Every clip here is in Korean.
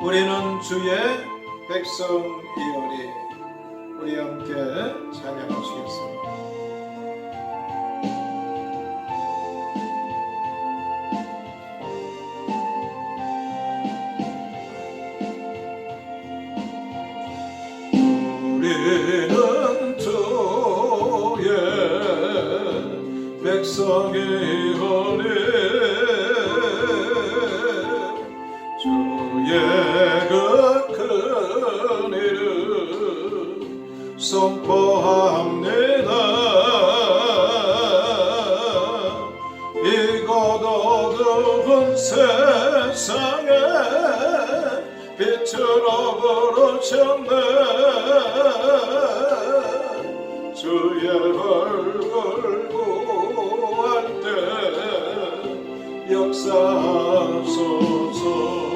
우리는 주의 백성이오리 우리 함께 찬양하시겠습니다. 백성의 선포합니다. 이고도은 세상에 빛으로 부르셨네. 주의 얼굴 구할 때 역사하소서.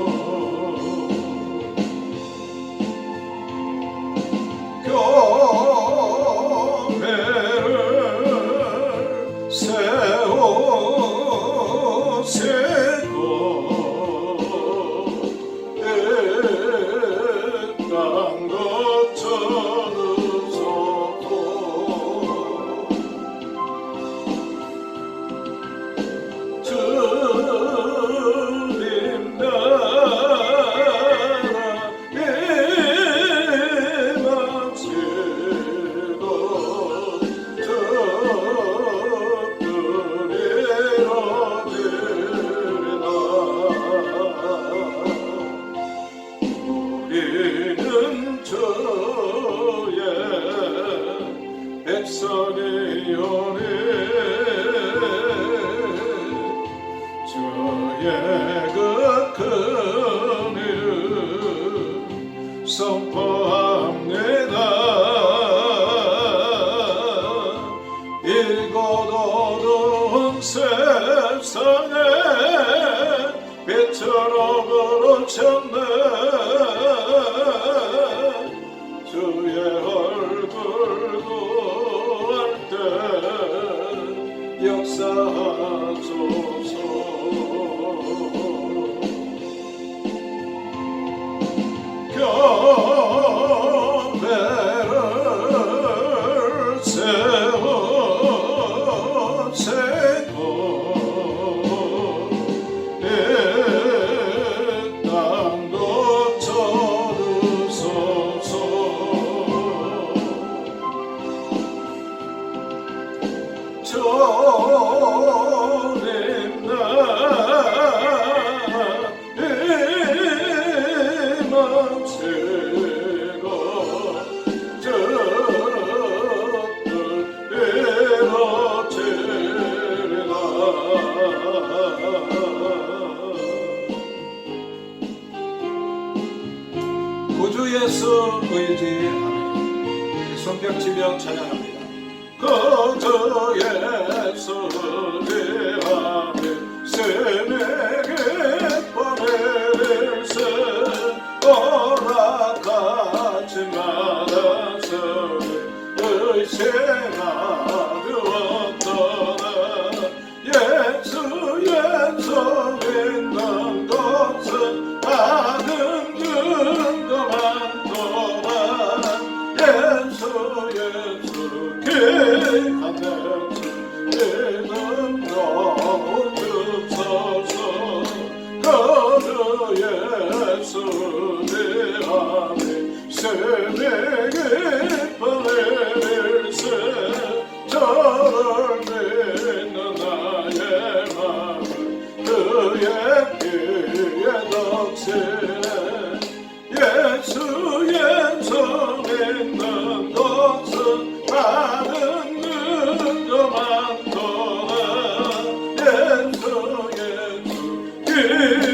getir oğlu çınlı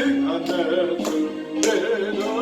anne tüm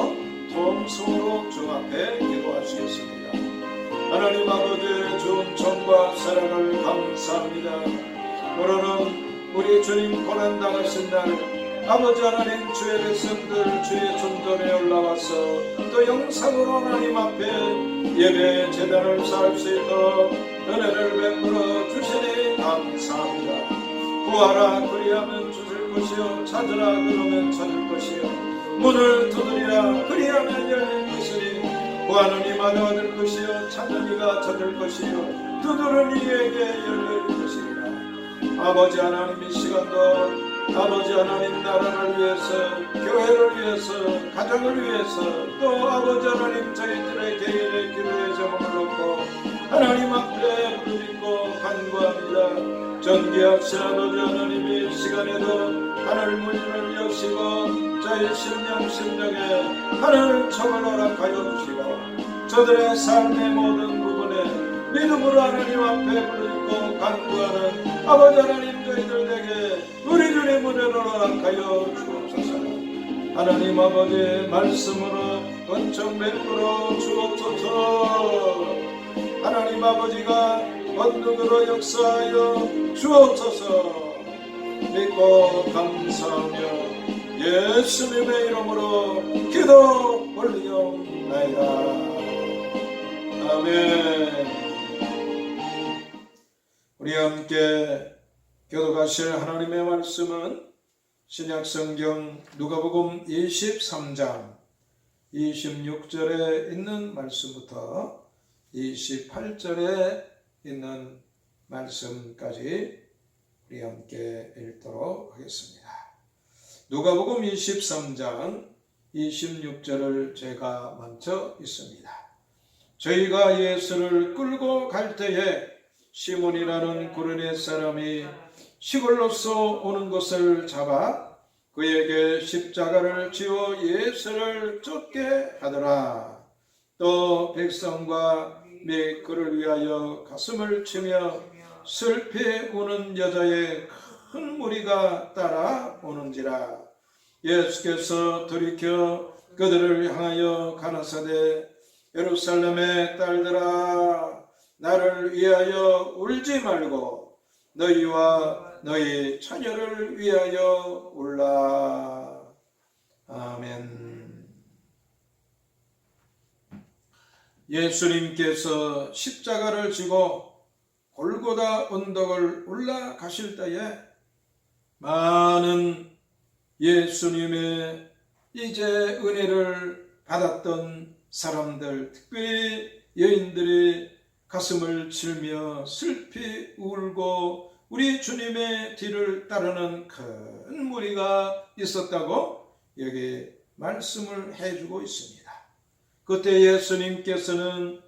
위해서 통성으로 주 앞에 기도하시겠습니다. 하나님 아버지의 좋은 정과 사랑을 감사합니다. 오늘은 우리 주님 고난당하신 날 아버지 하나님 주의 백성들 주의 존전에 올라와서 또 영상으로 하나님 앞에 예배 재단을 쌓을 수 있도록 은혜를 베풀어 주시니 감사합니다. 구하라 그리하면 주실 것이요 찾으라 그러면 찾을 것이요 문을 두드리라. 그리하면 열릴 것이니 구하는 이마다 얻을 것이요 찾는 이가 찾을 것이요 두드는 이에게 열릴 것이니라. 아버지 하나님 이 시간도 아버지 하나님 나라를 위해서 교회를 위해서 가정을 위해서 또 아버지 하나님 저희들의 개인의 기도의 제목을 놓고 하나님 앞에 부르짖고 간구합니다 전기하신 아버지 하나님 이 시간에도 하늘 문을 여시고 저희 심령 심령에 하늘 척을 허락하여 주시고 저들의 삶의 모든 부분에 믿음으로 하나님 앞에 부르짖고 간구하는 아버지 하나님 저희들에게 우리 주의 문을 허락하여 주옵소서. 하나님 아버지의 말씀으로 원청 베풀어 주옵소서 하나님 아버지가 원능으로 역사하여 주옵소서. 믿고 감사하며 예수님의 이름으로 기도 올리옵나이다. 아멘. 우리 함께 교도가실 하나님의 말씀은 신약성경 누가복음 23장 26절에 있는 말씀부터 28절에 있는 말씀까지 우리 함께 읽도록 하겠습니다. 누가복음 23장 26절을 제가 먼저 있습니다. 저희가 예수를 끌고 갈 때에 시몬이라는 구르네 사람이 시골로서 오는 것을 잡아 그에게 십자가를 지어 예수를 쫓게 하더라. 또 백성과 및 그를 위하여 가슴을 치며 슬피 우는 여자의 큰 무리가 따라오는지라. 예수께서 돌이켜 그들을 향하여 가나사대 예루살렘의 딸들아 나를 위하여 울지 말고 너희와 너희 자녀를 위하여 울라. 아멘. 예수님께서 십자가를 지고 골고다 언덕을 올라가실 때에 많은 예수님의 이제 은혜를 받았던 사람들, 특별히 여인들이 가슴을 치며 슬피 울고 우리 주님의 뒤를 따르는 큰 무리가 있었다고 여기 말씀을 해주고 있습니다. 그때 예수님께서는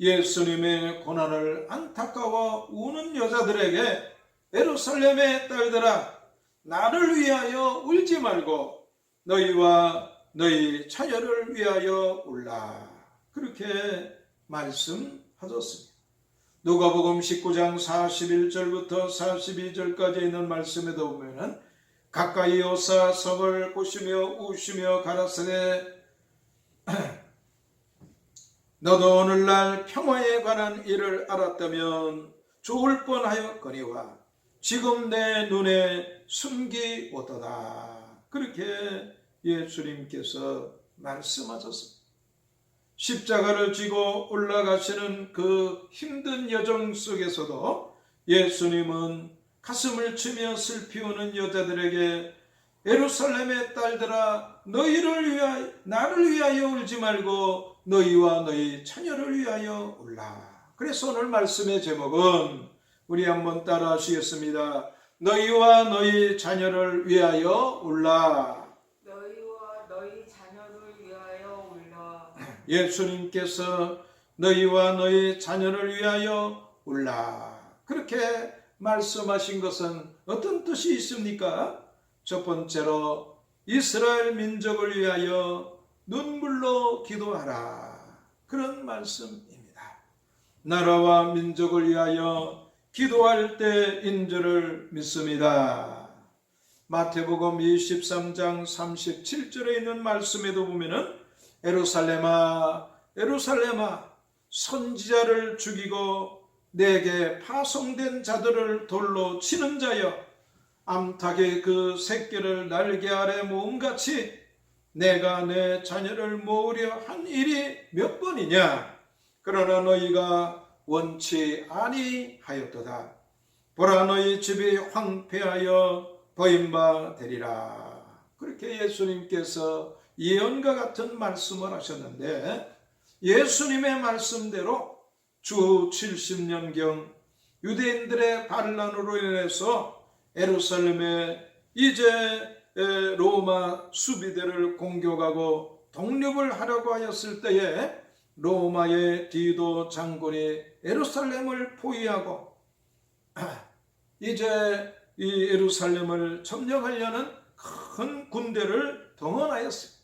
예수님의 고난을 안타까워 우는 여자들에게 예루살렘의 딸들아 나를 위하여 울지 말고 너희와 너희 자녀를 위하여 울라 그렇게 말씀하셨습니다. 누가복음 19장 41절부터 42절까지 있는 말씀에도 보면은 가까이 오사 성을 보시며 우시며 가라사대 너도 오늘날 평화에 관한 일을 알았다면 좋을 뻔하였거니와 지금 내 눈에 숨기 오도다. 그렇게 예수님께서 말씀하셨습니다. 십자가를 지고 올라가시는 그 힘든 여정 속에서도 예수님은 가슴을 치며 슬피 우는 여자들에게 예루살렘의 딸들아 너희를 위하여 나를 위하여 울지 말고 너희와 너희 자녀를 위하여 울라. 그래서 오늘 말씀의 제목은 우리 한번 따라 하시겠습니다. 너희와 너희 자녀를 위하여 울라. 너희와 너희 자녀를 위하여 울라. 예수님께서 너희와 너희 자녀를 위하여 울라. 그렇게 말씀하신 것은 어떤 뜻이 있습니까? 첫 번째로 이스라엘 민족을 위하여 눈물로 기도하라. 그런 말씀입니다. 나라와 민족을 위하여 기도할 때인 줄을 믿습니다. 마태복음 23장 37절에 있는 말씀에도 보면은 에루살렘아 에루살렘아 선지자를 죽이고 내게 파송된 자들을 돌로 치는 자여 암탉의 그 새끼를 날개 아래 모음같이 내가 내 자녀를 모으려 한 일이 몇 번이냐? 그러나 너희가 원치 아니하였도다. 보라 너희 집이 황폐하여 버림바 되리라. 그렇게 예수님께서 예언과 같은 말씀을 하셨는데 예수님의 말씀대로 주 70년경 유대인들의 반란으로 인해서 에루살렘에 이제 에, 로마 수비대를 공격하고 독립을 하려고 하였을 때에 로마의 디도 장군이 에루살렘을 포위하고 이제 이 에루살렘을 점령하려는 큰 군대를 동원하였습니다.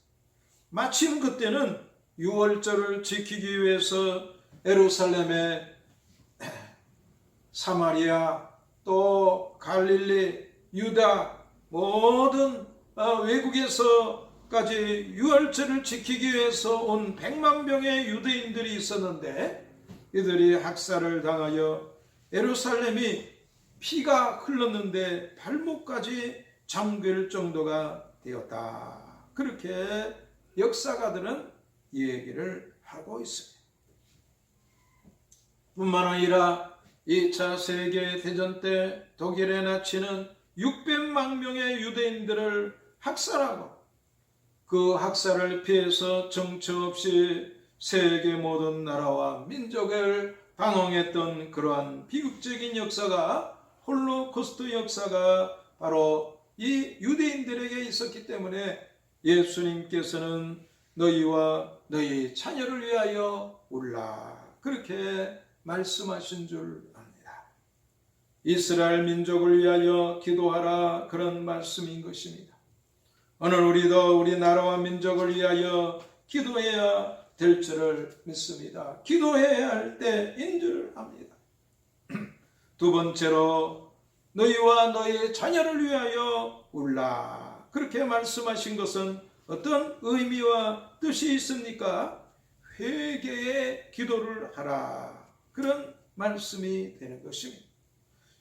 마침 그때는 유월절을 지키기 위해서 에루살렘에 사마리아 또 갈릴리 유다 모든 어, 외국에서까지 유월절을 지키기 위해서 온 100만 명의 유대인들이 있었는데 이들이 학살을 당하여 에루살렘이 피가 흘렀는데 발목까지 잠길 정도가 되었다. 그렇게 역사가들은 얘기를 하고 있습니다. 뿐만 아니라 2차 세계 대전 때 독일의 나치는 600만 명의 유대인들을 학살하고 그 학살을 피해서 정처 없이 세계 모든 나라와 민족을 방황했던 그러한 비극적인 역사가 홀로코스트 역사가 바로 이 유대인들에게 있었기 때문에 예수님께서는 너희와 너희 자녀를 위하여 울라 그렇게 말씀하신 줄. 이스라엘 민족을 위하여 기도하라 그런 말씀인 것입니다. 오늘 우리도 우리 나라와 민족을 위하여 기도해야 될 줄을 믿습니다. 기도해야 할 때인 줄 압니다. 두 번째로 너희와 너희 자녀를 위하여 울라. 그렇게 말씀하신 것은 어떤 의미와 뜻이 있습니까? 회개의 기도를 하라. 그런 말씀이 되는 것입니다.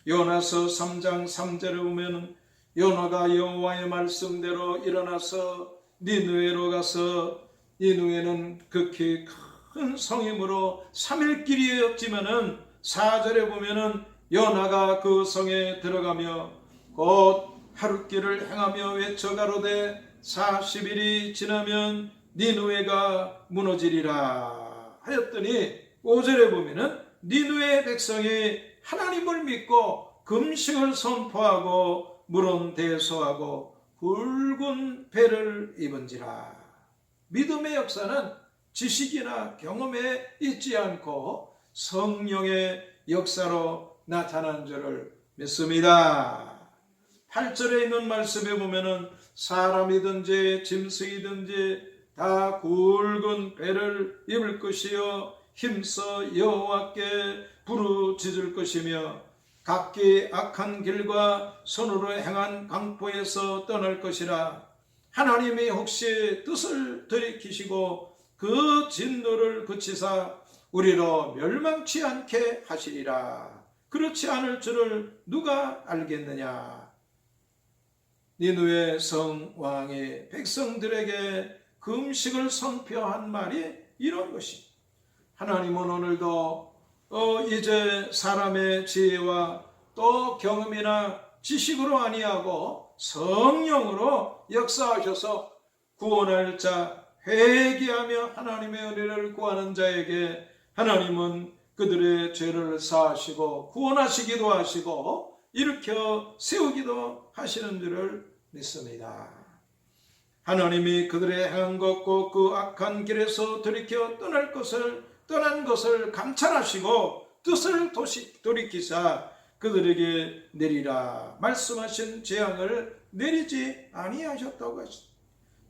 요나서 3장 3절에 보면 요나가 여호와의 말씀대로 일어나서 니누에로 가서 니누에는 극히 큰 성임으로 3일 길이었지만은 4절에 보면은 요나가 그 성에 들어가며 곧 하룻길을 행하며 외쳐 가로되 40일이 지나면 니누에가 무너지리라 하였더니 5절에 보면은 니누의 백성이 하나님을 믿고 금식을 선포하고 물은 대소하고 붉은 배를 입은지라 믿음의 역사는 지식이나 경험에 있지 않고 성령의 역사로 나타난 줄을 믿습니다. 8절에 있는 말씀에 보면은 사람이든지 짐승이든지 다 굵은 배를 입을 것이요 힘써 여호와께 부르짖을 것이며 각기 악한 길과 손으로 행한 강포에서 떠날 것이라. 하나님이 혹시 뜻을 들이키시고 그 진노를 그치사 우리로 멸망치 않게 하시리라. 그렇지 않을 줄을 누가 알겠느냐? 니누의 성 왕이 백성들에게 금식을 선포한 말이 이런 것이. 하나님은 오늘도 어 이제 사람의 지혜와 또 경험이나 지식으로 아니하고 성령으로 역사하셔서 구원할 자 회개하며 하나님의 은혜를 구하는 자에게 하나님은 그들의 죄를 사하시고 구원하시기도 하시고 일으켜 세우기도 하시는 줄을 믿습니다. 하나님이 그들의 행한 것고 그 악한 길에서 돌이켜 떠날 것을 떠난 것을 감찰하시고 뜻을 도시, 돌이키사 그들에게 내리라 말씀하신 재앙을 내리지 아니하셨다고 하십니다.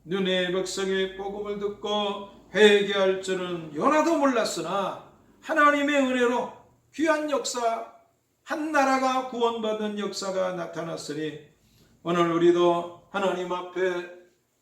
눈의 백성의 복음을 듣고 회개할 줄은 요나도 몰랐으나 하나님의 은혜로 귀한 역사, 한 나라가 구원받는 역사가 나타났으니 오늘 우리도 하나님 앞에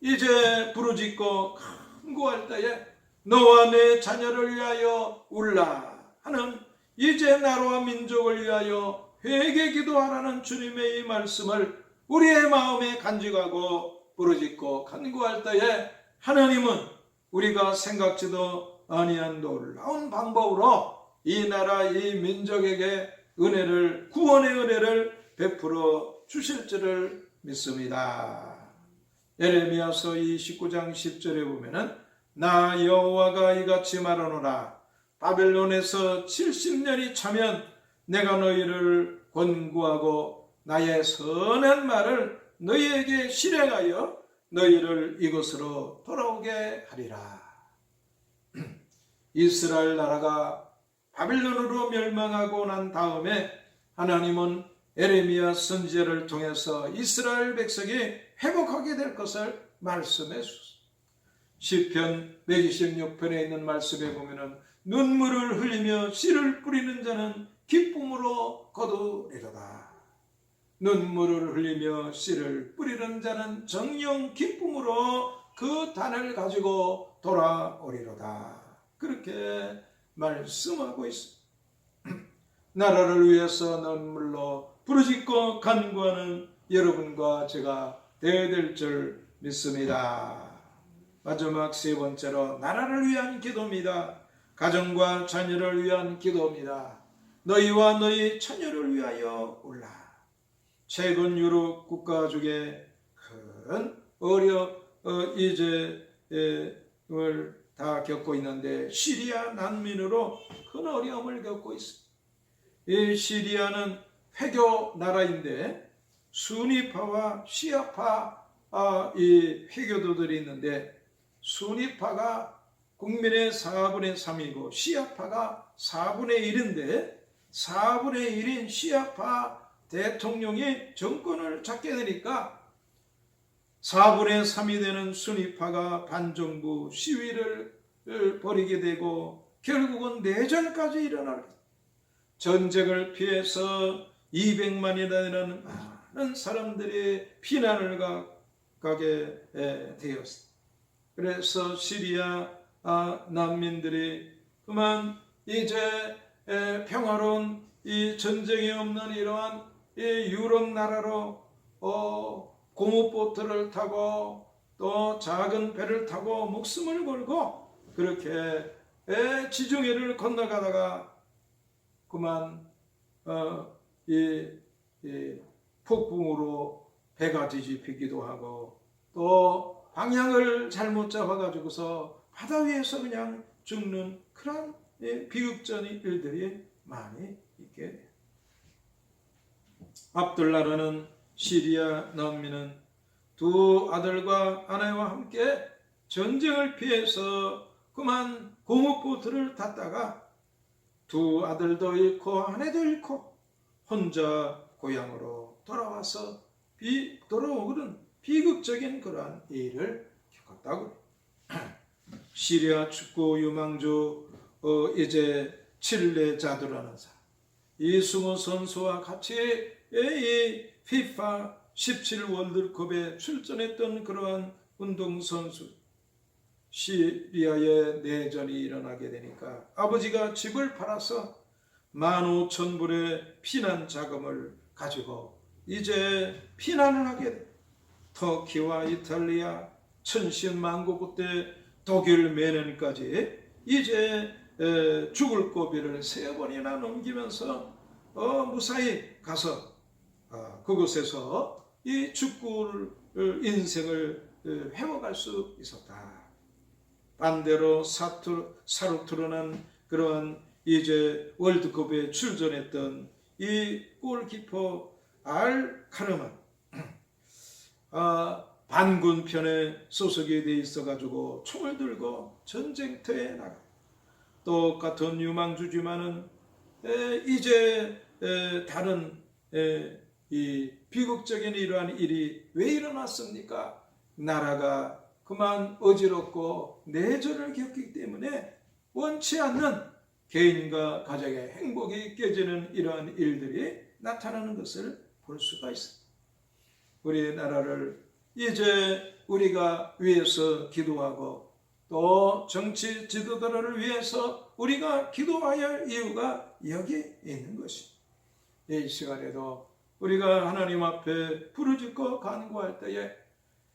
이제 부르짖고 간구할 때에 너와 내 자녀를 위하여 울라 하는 이제 나라와 민족을 위하여 회개 기도하라는 주님의 이 말씀을 우리의 마음에 간직하고 부르짖고 간구할 때에 하나님은 우리가 생각지도 아니한 놀라운 방법으로 이 나라 이 민족에게 은혜를 구원의 은혜를 베풀어 주실 줄을 믿습니다. 예레미야서 29장 10절에 보면은 나 여호와가 이같이 말하노라 바벨론에서 70년이 차면 내가 너희를 권고하고 나의 선한 말을 너희에게 실행하여 너희를 이곳으로 돌아오게 하리라. 이스라엘 나라가 바빌론으로 멸망하고 난 다음에 하나님은 에레미야 선지자를 통해서 이스라엘 백성이 회복하게 될 것을 말씀해 주셨습니다. 시편 126편에 있는 말씀에 보면은 눈물을 흘리며 씨를 뿌리는 자는 기쁨으로 거두리로다. 눈물을 흘리며 씨를 뿌리는 자는 정령 기쁨으로 그 단을 가지고 돌아오리로다. 그렇게 말씀하고 있습니다. 나라를 위해서 눈물로 부르짖고 간구하는 여러분과 제가 되어야 될 줄 믿습니다. 마지막 세 번째로 나라를 위한 기도입니다. 가정과 자녀를 위한 기도입니다. 너희와 너희 자녀를 위하여 올라. 최근 유럽 국가 중에 큰 어려 어, 이제을 다 겪고 있는데 시리아 난민으로 큰 어려움을 겪고 있습니다. 이 시리아는 회교 나라인데 순위파와 시아파 아, 이 회교도들이 있는데 순위파가 국민의 4분의 3이고 시아파가 4분의 1인데 4분의 1인 시아파 대통령이 정권을 잡게 되니까 4분의 3이 되는 순위파가 반정부 시위를 벌이게 되고 결국은 내전까지 일어나게 전쟁을 피해서 200만이나 되는 많은 사람들이 피난을 가, 가게 되었습니다. 그래서 시리아 아, 난민들이 그만 이제 에, 평화로운 이 전쟁이 없는 이러한 이 유럽 나라로 어, 고무보트를 타고 또 작은 배를 타고 목숨을 걸고 그렇게 에, 지중해를 건너가다가 그만 어, 이, 이 폭풍으로 배가 뒤집히기도 하고 또 방향을 잘못 잡아가지고서 바다 위에서 그냥 죽는 그런 예, 비극적인 일들이 많이 있게 돼요. 압둘라라는 시리아 난민은 두 아들과 아내와 함께 전쟁을 피해서 그만 고무보트를 탔다가 두 아들도 잃고 아내도 잃고 혼자 고향으로 돌아와서 비 돌아오는 비극적인 그러한 일을 겪었다고. 시리아 축구 유망주 어, 이제 칠레 자두라는 사람. 이승우 선수와 같이 이 피파 17 월드컵에 출전했던 그러한 운동 선수. 시리아에 내전이 일어나게 되니까 아버지가 집을 팔아서 15,000불의 피난 자금을 가지고 이제 피난을 하게 돼. 터키와 이탈리아, 천신만고 그때 독일 메넨까지 이제 에, 죽을 고비를 세 번이나 넘기면서 어, 무사히 가서 어, 그곳에서 이 축구를 인생을 에, 회복할 수 있었다. 반대로 사투, 사루트르는 그런 이제 월드컵에 출전했던 이 골키퍼 알 카르만 아, 반군 편에 소속이 돼 있어 가지고 총을 들고 전쟁터에 나가 똑같은 유망주지만은 에, 이제 에, 다른 에, 이 비극적인 이러한 일이 왜 일어났습니까? 나라가 그만 어지럽고 내전을 겪기 때문에 원치 않는 개인과 가정의 행복이 깨지는 이러한 일들이 나타나는 것을 볼 수가 있습니다. 우리나라를 이제 우리가 위해서 기도하고 또 정치 지도자를 위해서 우리가 기도해야 할 이유가 여기 있는 것입니다. 이 시간에도 우리가 하나님 앞에 부르짖고 간구할 때에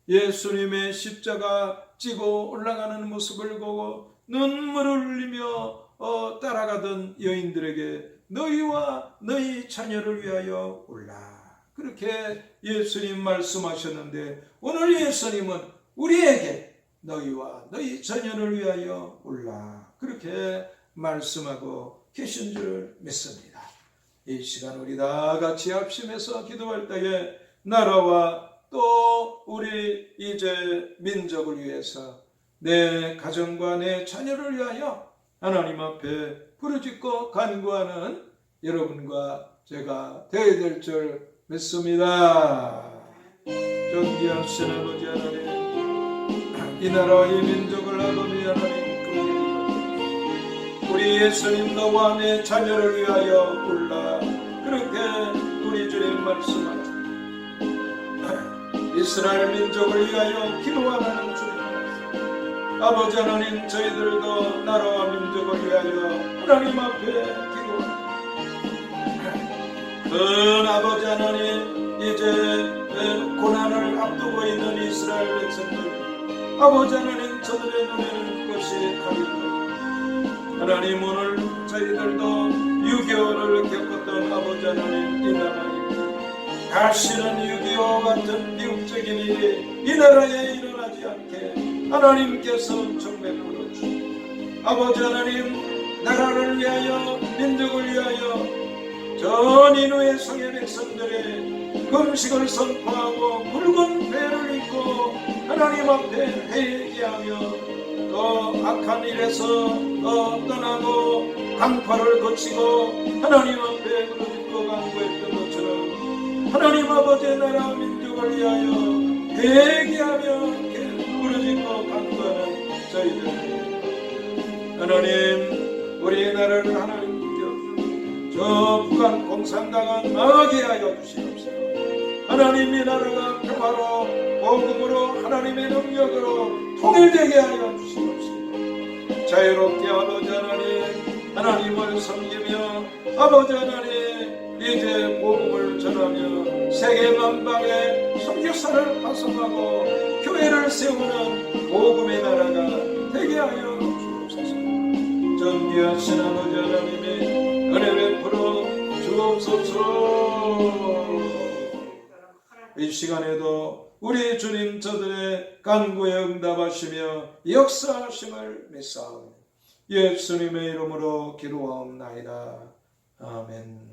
예수님의 십자가 찌고 올라가는 모습을 보고 눈물을 흘리며 어, 따라가던 여인들에게 너희와 너희 자녀를 위하여 올라. 그렇게 예수님 말씀하셨는데 오늘 예수님은 우리에게 너희와 너희 자녀를 위하여 올라. 그렇게 말씀하고 계신 줄 믿습니다. 이 시간 우리 다 같이 합심해서 기도할 때에 나라와 또 우리 이제 민족을 위해서 내 가정과 내 자녀를 위하여 하나님 앞에 부르짖고 간구하는 여러분과 제가 되어야 될 줄 믿습니다. 존귀하신 아버지 하나님 이 나라와 이 민족을 아버지 하나님 우리 예수님 너와 내 자녀를 위하여 올라 그렇게 우리 주님 말씀하셨습니다. 이스라엘 민족을 위하여 기도하는 주님. 아버지 하나님 저희들도 나라와 민족을 위하여 하나님 앞에. 큰 아버지 하나님 이제 고난을 앞두고 있는 이스라엘 백성들 아버지 하나님 저들의 눈에는 그것이 가리고 하나님 오늘 저희들도 6개월을 겪었던 아버지 하나님 이 나라에 다시는 6.25 같은 미국적인 일이 이 나라에 일어나지 않게 하나님께서 정맥부어 주시고 아버지 하나님 나라를 위하여 민족을 위하여 전 인후의 성의 백성들의 금식을 선포하고 붉은 배를 입고 하나님 앞에 회개하며 또 악한 일에서 어, 떠나고 강파를 거치고 하나님 앞에 부르짖고 간구했던 것처럼 하나님 아버지의 나라 민족을 위하여 회개하며 부르짖고 간구하는 저희들. 하나님 우리나라를 하나님 저 북한 공산당은 망하게 하여 주시옵소서. 하나님의 나라가 평화로 복음으로 하나님의 능력으로 통일되게 하여 주시옵소서. 자유롭게 아버지 하나님 하나님을 섬기며 아버지 하나님 이제 복음을 전하며 세계 만방에 선교사를 파송하고 교회를 세우는 복음의 나라가 되게 하여 주옵소서. 전귀하신 아버지 하나님의 은혜 베풀어 주옵소서. 이 시간에도 우리 주님 저들의 간구에 응답하시며 역사하심을 믿사오니 예수님의 이름으로 기도하옵나이다. 아멘.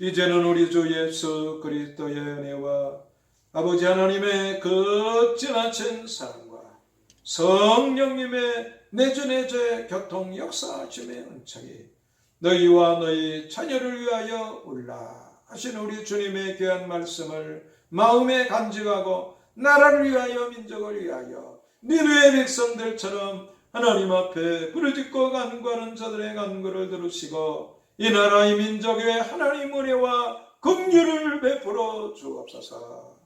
이제는 우리 주 예수 그리스도의 은혜와 아버지 하나님의 그 지나친 사랑과 성령님의 내주내제 교통 역사하심의 은총이 너희와 너희 자녀를 위하여 올라 하신 우리 주님의 귀한 말씀을 마음에 간직하고 나라를 위하여 민족을 위하여 니누의 백성들처럼 하나님 앞에 부르짖고 간구하는 자들의 간구를 들으시고 이 나라 이 민족의 하나님 은혜와 긍휼을 베풀어 주옵소서.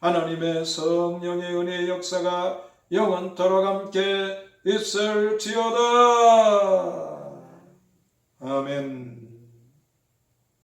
하나님의 성령의 은혜 역사가 영원토록 함께 있을지어다. 아멘.